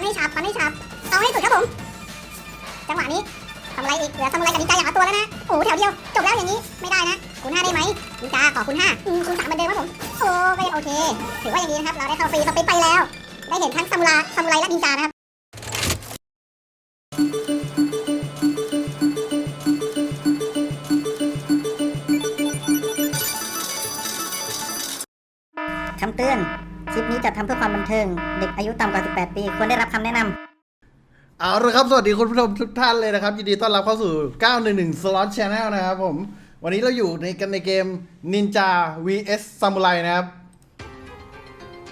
นให้ฉับฟันให้ฉับเอาให้สุดครับผม จังหวะนี้ทำอะไรอีก เหลือทำอะไรกับนินจาอย่างตัวแล้วนะ โอ้โหแถวเดียว จบแล้วอย่างนี้ ไม่ได้นะ คุณห้าได้ไหมนินจาขอคุณห้าคุณสามเหมือนเดิมครับผม โอ้ก็ยังโอเค ถือว่าอย่างนี้นะครับ เราได้เข้าฟรีสปินไปแล้ว ได้เห็นทั้งซามูไรซามูไรและนินจานะครับ ทำเพื่อความบันเทิง เด็กอายุต่ำกว่า 18 ปี ควรได้รับคำแนะนำ เอาละครับ สวัสดีคุณผู้ชมทุกท่านเลยนะครับ ยินดีต้อนรับเข้าสู่ 911 Slot Channel นะครับผม วันนี้เราอยู่ในกันในเกม Ninja vs Samurai นะครับ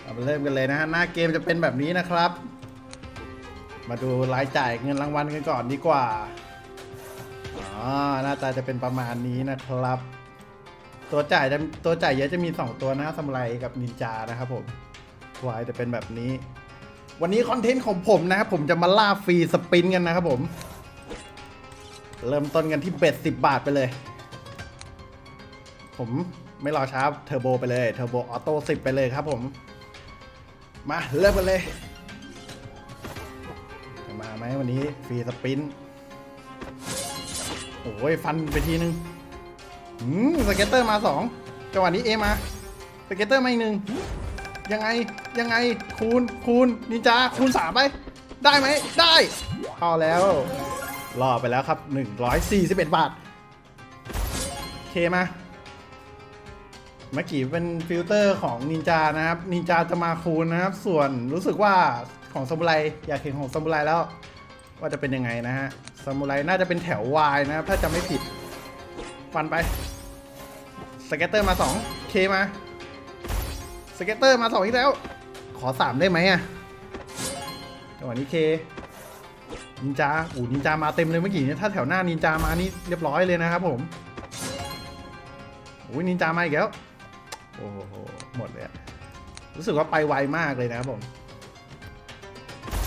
เอามาเริ่มกันเลยนะฮะ หน้าเกมจะเป็นแบบนี้นะครับ มาดูรายจ่ายเงินรางวัลกันก่อนดีกว่าอ๋อหน้าตาจะเป็นประมาณนี้นะครับ ตัวจ่ายจะตัวจ่ายเยอะจะมี 2 ตัวนะฮะซามูไรกับนินจานะครับผม วายจะเป็นแบบนี้ วันนี้คอนเทนต์ของผมนะครับผมจะมาล่าฟรีสปินกันนะครับผม เริ่มต้นกันที่เบ็ดสิบบาทไปเลย ผมไม่รอช้าเทอร์โบไปเลยเทอร์โบออโต้สิบไปเลยครับผม มาเริ่มกันเลยมาไหมวันนี้ฟรีสปินโอ้ยฟันไปทีนึงสเก็ตเตอร์มาสองจังหวะนี้เอมาสเก็ตเตอร์มาอีกหนึ่ง ยังไงยังไงคูณคูณนินจาคูณสามไปได้ไหมได้พอแล้วรอไปแล้วครับ 141 บาทโอเคมาเมื่อกี้เป็นฟิลเตอร์ของนินจานะครับนินจาจะมาคูณนะครับ ส่วนรู้สึกว่าของซามูไรอยากเห็นของซามูไรแล้ว ว่าจะเป็นยังไงนะฮะซามูไรน่าจะเป็นแถววายนะครับ ถ้าจะไม่ผิด ฟันไปสเก็ตเตอร์มา2เคมา สเก็ตเตอร์มาสองอีกแล้ว ขอสามได้ไหมอะจังหวะนี้เค นินจาอูนินจามาเต็มเลยเมื่อกี้เนี่ยถ้าแถวหน้านินจามานี่เรียบร้อยเลยนะครับผมโอ้ยนินจามาอีกแล้ว โอ้โห หมดเลยรู้สึกว่าไปไวมากเลยนะครับผม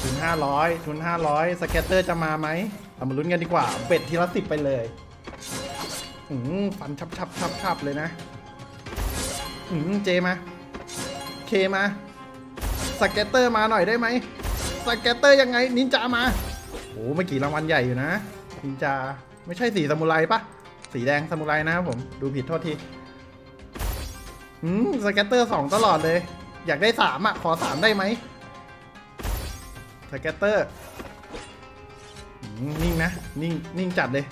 ทุน500ทุน500 สเก็ตเตอร์จะมาไหมเรามาลุ้นกันดีกว่า เบ็ดทีละสิบไปเลยอืมฟันชับชับชับชับเลยนะอืมเจมา เคมาสเก็ตเตอร์มาหน่อยได้ไหมสเก็ตเตอร์ยังไงนินจามาโอ้เมื่อกี้รางวัลใหญ่อยู่นะนินจาไม่ใช่สีซามูไรปะสีแดงซามูไรนะครับผมดูผิดโทษทีอืมสเก็ตเตอร์สองตลอดเลย อยากได้สามอะขอสามได้ไหมสเก็ตเตอร์นิ่งนะนิ่งนิ่งจัดเลย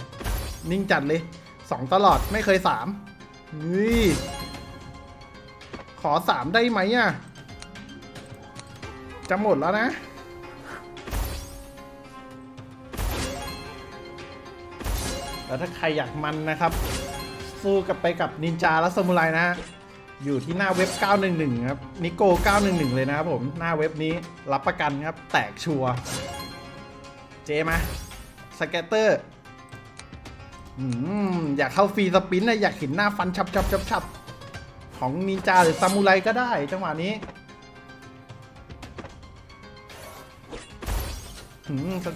นิ่งจัดเลยสองตลอดไม่เคยสามเฮ้ย ขอสามได้ไหมอะ จะหมดแล้วนะ แล้วถ้าใครอยากมันนะครับ สู้กับไปกับนินจาและซามูไรนะฮะ อยู่ที่หน้าเว็บ 911 ครับ นิโก้911 เลยนะครับผม หน้าเว็บนี้รับประกันครับ แตกชัวร์เจมาสเกตเตอร์อืมอยากเข้าฟรีสปินนะอยากเห็นหน้าฟันชับชับชับชับ ของนินจาหรือซามูไรก็ได้ จังหวะนี้หืมส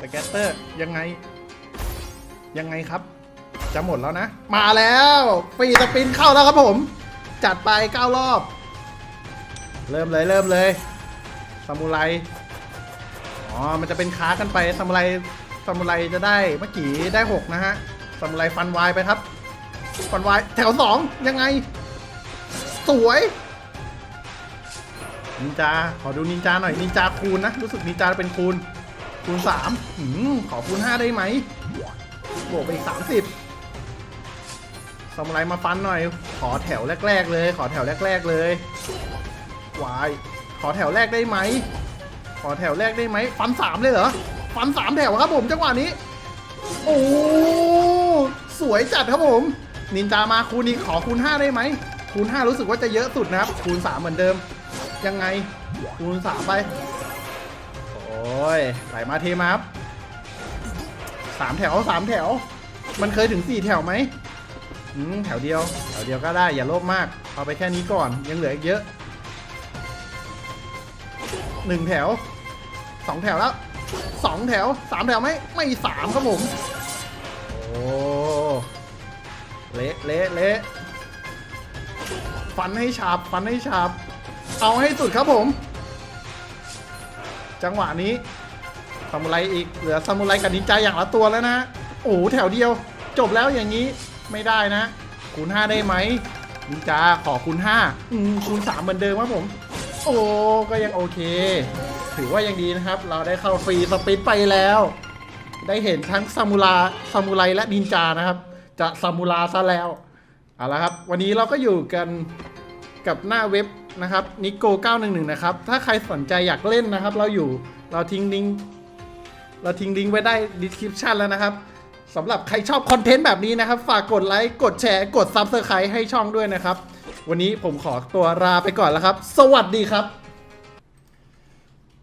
สเก็ตเตอร์ยังไง ยังไงครับ จะหมดแล้วนะ มาแล้วฟรีสปินเข้าแล้วครับผม จัดไป9รอบ เริ่มเลยเริ่มเลยซามูไรอ๋อ มันจะเป็นค้ากันไปซามูไรซามูไรจะได้เมื่อกี้ได้ 6 นะฮะซามูไรฟันวายไปครับ ฟันวายแถว 2 ยังไง สวยนินจา ขอดูนินจาหน่อยนินจาคูณนะ รู้สึกนินจาเป็นคูณ คูณสามขอคูณห้าได้ไหมบวกไปอีกสามสิบสมุไรมาฟันหน่อย ขอแถวแรก ๆ เลย ขอแถวแรก ๆ เลยวายขอแถวแรกได้ไหม ขอแถวแรกได้ไหม ฟันสามเลยเหรอ ฟันสามแถวครับผมจังหวะนี้ โอ้ สวยจัดครับผม นินจามาคูณนี้ขอคูณ5ได้ไหม คูณ5รู้สึกว่าจะเยอะสุดนะครับ คูณ 3 เหมือนเดิม ยังไง คูณ 3 ไป โอ้ยไหลมาเทมาครับสามแถวสามแถว มันเคยถึง4แถวไหมอืมแถวเดียว แถวเดียวก็ได้อย่าโลภมาก เอาไปแค่นี้ก่อนยังเหลืออีกเยอะหนึ่งแถวสองแถวแล้วสองแถวสามแถวไหมไม่สามครับผม โอ้ เละเละเละ ฟันให้ฉาบฟันให้ฉาบเอาให้สุดครับผม จังหวะนี้ซามูไรอีกเหลือซามูไรกับนินจาอย่างละตัวแล้วนะโอ้โหแถวเดียว จบแล้วอย่างนี้ไม่ได้นะคูณ5ได้ไหมนินจาขอคูณ5อืมคูณ3เหมือนเดิมครับผม โอ้ก็ยังโอเค ถือว่ายังดีนะครับ เราได้เข้าฟรีสปิดไปแล้ว ได้เห็นทั้งซามูราซามูไรและนินจานะครับ จะซามูราซะแล้วเอาละครับ วันนี้เราก็อยู่กัน กับหน้าเว็บนะครับนิโก้911 นะครับ ถ้าใครสนใจอยากเล่นนะครับ เราอยู่เราทิ้งลิงก์เราทิ้งลิงก์ไว้ได้ดีสคริปชันแล้วนะครับสำหรับใครชอบคอนเทนต์แบบนี้นะครับ ฝากกดไลค์ กดแชร์ กดซับสไครต์ให้ช่องด้วยนะครับ วันนี้ผมขอตัวลาไปก่อนแล้วครับ สวัสดีครับ